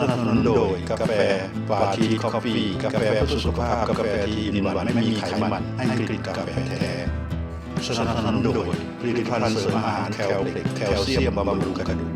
สนัสนนนโดยกาแฟปาทีคอฟฟี่กาแฟเพื่อสุขภาพกาแฟที่มีหวานไม่มีไขมันให้กลิ่นกาแฟแท้สนับสนุนโดยผลิตภัณฑ์เสริมอาหารแคลเล็กแคลเซียมบำรุงกระดูก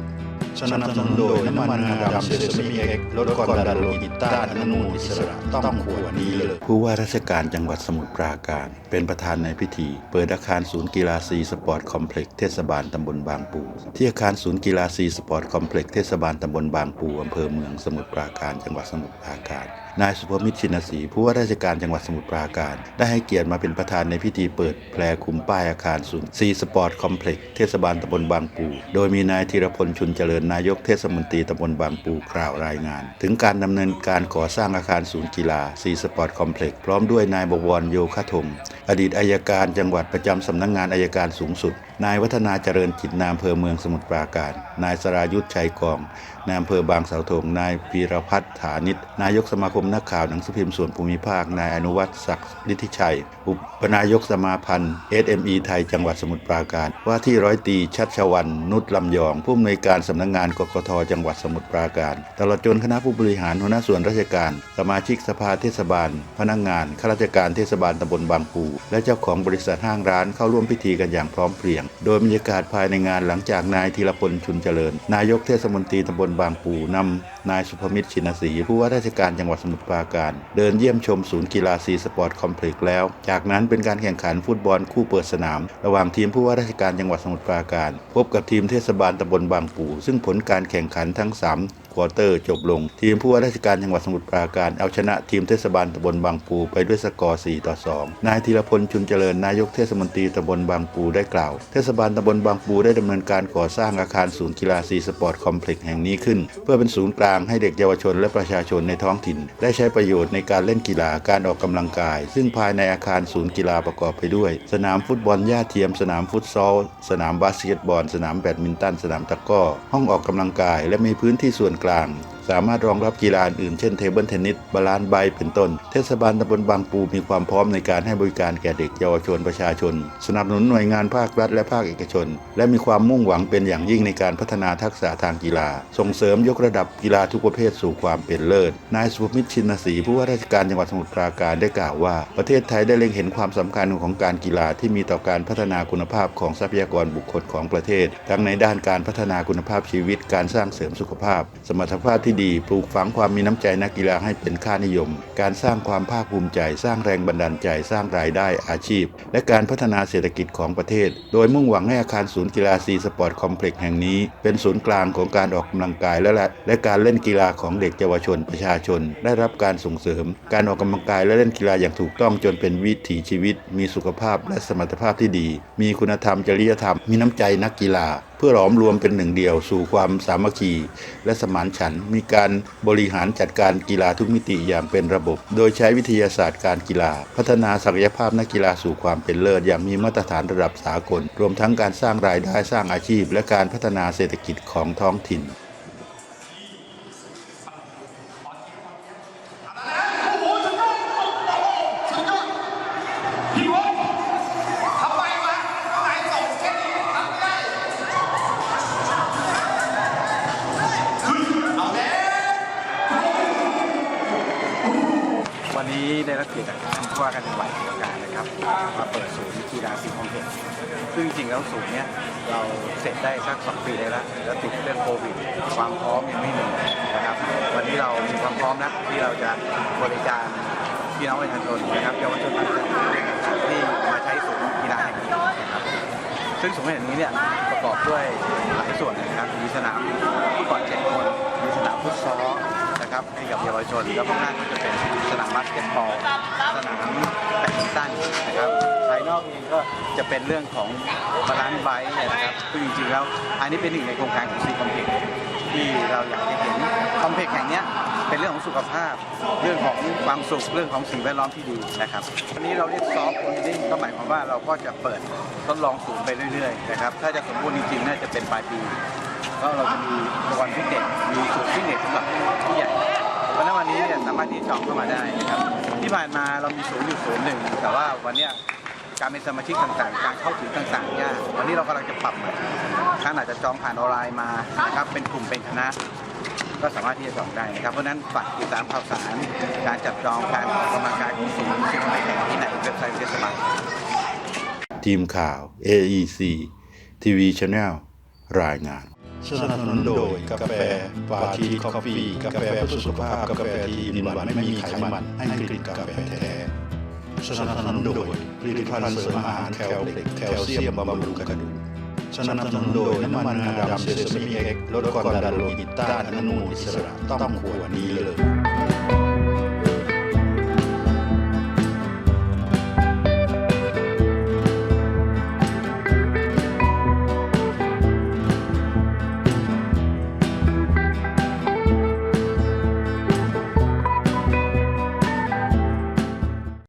สนับสนุนโดยน้ำมันงาดำเซซามิเอ็กลดความดันโลหิตต้านอนุมูลอิสระต้องขวดนี้เลยผู้ว่าราชการจังหวัดสมุทรปราการ เป็นประธานในพิธี เปิดอาคารศูนย์กีฬาซีสปอร์ตคอมเพล็กซ์เทศบาลตำบลบางปู ที่อาคารศูนย์กีฬาซีสปอร์ตคอมเพล็กซ์เทศบาลตำบลบางปูอำเภอเมืองสมุทรปราการ จังหวัดสมุทรปราการ นายสุภมิตรชินศรีผู้ว่าราชการจังหวัดสมุทรปราการ ได้ให้เกียรติมาเป็นประธานในพิธีเปิดแพรคุมป้ายอาคารศูนย์ซีสปอร์ตคอมเพล็กซ์เทศบาลตำบลบางปู โดยมีนายธีรพลชุนเจริญนายกเทศมนตรีตำบลบางปูกล่าวรายงาน ถึงการดำเนินการก่อสร้างอาคารศูนย์กีฬาซีสปอร์ตคอมเพล็กซ์พร้อมด้วยนายบวรโยคธงอดีตอายการจังหวัดประจำสำนักงานอายการสูงสุด นายวัฒนาเจริญจิตนายอำเภอเมืองสมุทรปราการ นายสรายุทธชัยกอง นายอำเภอบางเสาธง นายพีรพัฒน์ฐานิชนายกสมาคมนักข่าวหนังสือพิมพ์ส่วนภูมิภาค นายอนุวัฒน์ศักดิ์ฤทธิชัย อุปนายกสมาพันธ์ SME ไทยจังหวัดสมุทรปราการ ว่าที่ร้อยตีชัดชวัน นุชลำยอง ผู้อำนวยการสำนักงานกกทจังหวัดสมุทรปราการ ตลอดจนคณะผู้บริหารหัวหน้าส่วนราชการ สมาชิกสภาเทศบาล พนักงานข้าราชการเทศบาลตำบลบางปูและเจ้าของบริษัทห้างร้านเข้าร่วมพิธีกันอย่างพร้อมเพรียงโดยบรรยากาศภายในงานหลังจากนายธีรพลชุนเจริญ นายกเทศมนตรีตำบลบางปูนำนายสุภมิตรชินศรีผู้ว่าราชการจังหวัดสมุทรปราการ เดินเยี่ยมชมศูนย์กีฬาซีสปอร์ตคอมเพล็กซ์แล้ว จากนั้นเป็นการแข่งขันฟุตบอลคู่เปิดสนาม ระหว่างทีมผู้ว่าราชการจังหวัดสมุทรปราการ พบกับทีมเทศบาลตำบลบางปู ซึ่งผลการแข่งขันทั้ง 3 ควอเตอร์จบลง ทีมผู้ว่าราชการจังหวัดสมุทรปราการเอาชนะทีมเทศบาลตำบลบางปูไปด้วยสกอร์ 4 ต่อ 2 นายธีรพลชุนเจริญนายกเทศมนตรีตำบลบางปูได้กล่าว เทศบาลตำบลบางปูได้ดำเนินการก่อสร้างอาคารศูนย์กีฬาซีสปอร์ตคอมเพล็กซ์แห่งนี้ขึ้น เพื่อเป็นศูนย์กลางให้เด็กเยาวชนและประชาชนในท้องถิ่น ได้ใช้ประโยชน์ในการเล่นกีฬาการออกกำลังกาย ซึ่งภายในอาคารศูนย์กีฬาประกอบไปด้วย สนามฟุตบอลหญ้าเทียม สนามฟุตซอล สนามบาสเกตบอล สนามแบดมินตัน สนามตะก้อห้องออกกำลังกาย และมีพื้นที่ส่วนกลางสามารถรองรับกีฬาอื่นเช่นเทเบิลเทนนิสบาลานซ์ไบเป็นต้นเทศบาลตำบลบางปูมีความพร้อมในการให้บริการแก่เด็กเยาวชนประชาชน สนับสนุนหน่วยงานภาครัฐและภาคเอกชน และมีความมุ่งหวังเป็นอย่างยิ่งในการพัฒนาทักษะทางกีฬา ส่งเสริมยกระดับกีฬาทุกประเภทสู่ความเป็นเลิศนายสุภมิตรชินศรีผู้ว่าราชการจังหวัดสมุทรปราการได้กล่าวว่า ประเทศไทยได้เล็งเห็นความสำคัญของการกีฬาที่มีต่อการพัฒนาคุณภาพของทรัพยากรบุคคลของประเทศ ทั้งในด้านการพัฒนาคุณภาพชีวิต การสร้างเสริมสุขภาพ สมรรถภาพที่ดีปลูกฝังความมีน้ำใจนักกีฬาให้เป็นค่านิยม การสร้างความภาคภูมิใจ สร้างแรงบันดาลใจสร้างรายได้อาชีพ และการพัฒนาเศรษฐกิจของประเทศ โดยมุ่งหวังให้อาคารศูนย์กีฬาซีสปอร์ตคอมเพล็กซ์แห่งนี้ เป็นศูนย์กลางของการออกกำลังกายและและและการเล่นกีฬาของเด็กเยาวชนประชาชน ได้รับการส่งเสริม การออกกำลังกายและเล่นกีฬาอย่างถูกต้องจนเป็นวิถีชีวิต มีสุขภาพและสมรรถภาพที่ดี มีคุณธรรมจริยธรรม มีน้ำใจนักกีฬาเพื่อหลอมรวมเป็นหนึ่งเดียวสู่ความสามัคคี และสมานฉันท์มีการบริหารจัดการกีฬาทุกมิติอย่างเป็นระบบ โดยใช้วิทยาศาสตร์การกีฬา พัฒนาศักยภาพนักกีฬาสู่ความเป็นเลิศอย่างมีมาตรฐานระดับสากล รวมทั้งการสร้างรายได้สร้างอาชีพ และการพัฒนาเศรษฐกิจของท้องถิ่น นนี้ได้รับเกียรติจากท่านผู้ว่าการจังหวัดเชียงรายนะครับมาเปิดศูนย์กีฬาซีคอมเพล็กซ์ซึ่งจริงๆแล้วศูนย์เนี้ยเราเสร็จได้สักสองปีได้แล้วแล้วติดเรื่องโควิด ความพร้อมยังไม่มีนะครับ วันนี้เรามีความพร้อมนะที่เราจะบริการพี่น้องประชาชนนะครับเยาวชนต่างๆที่มาใช้ศูนย์กีฬาแห่งนี้นะครับซึ่งศูนย์แห่งนี้เนี่ยประกอบด้วยหลายส่วนนะครับมีสนามฟุตบอลเจ็ดคนมีสนามฟุตซอล นะครับให้กับเยาวชน แล้วข้างล่างก็จะเป็นสนามบาสเกตบอลสนามแบดมินตันนะครับภายนอกเองก็จะเป็นเรื่องของบาลานซ์ไบค์นะครับซึ่งจริงๆแล้วอันนี้เป็นหนึ่งในโครงการของซีคอมเพล็กที่เราอยากจะเห็นคอมเพล็กแห่งเนี้ยเป็นเรื่องของสุขภาพ เรื่องของความสุขเรื่องของสิ่งแวดล้อมที่ดีนะครับวันนี้เราเรียกซอฟต์โอลิงก็หมายความว่าเราก็จะเปิดทดลองศูนย์ไปเรื่อยๆนะครับถ้าจะสมบูรณ์จริงๆน่าจะเป็นปลายปี ก็เราจะมีอุปกรณ์ฟิตเนสมีศูนย์ฟิตเนสสำหรับผู้ใหญ่เพราะฉะนั้นวันนี้เนี่ยสามารถที่จะจองเข้ามาได้นะครับที่ผ่านมาเรามีศูนย์อยู่ศูนย์หนึ่งแต่ว่าวันเนี้ยการเป็นสมาชิกต่างๆ การเข้าถึงต่างๆยากวันนี้เรากำลังจะปรับใหม่ท่านอาจจะจองผ่านออนไลน์มานะครับเป็นกลุ่มเป็นคณะ ก็สามารถที่จะจองได้นะครับ เพราะฉะนั้นฝากติดตามข่าวสาร การจับจองการออกกำลังกายของศูนย์ซึ่งไม่แข่งที่ในเว็บไซต์เทศบาลทีมข่าว AEC TV Channel รายงาน สนับสนุนโดยกาแฟปาทีคอฟฟี่กาแฟเพื่อสุขภาพกาแฟที่มีหวานไม่มีไขมันให้กลิ่นกาแฟแท้สนับสนุนโดยผลิตภัณฑ์เสริมอาหารแคลเด็กแคลเซียมบำรุงกระดูกสนับสนุนโดยน้ำมันงาดำเซซามิเอ็กลดความดันโลหิตต้านอนุมูลอิสระต้องขวดนี้เลย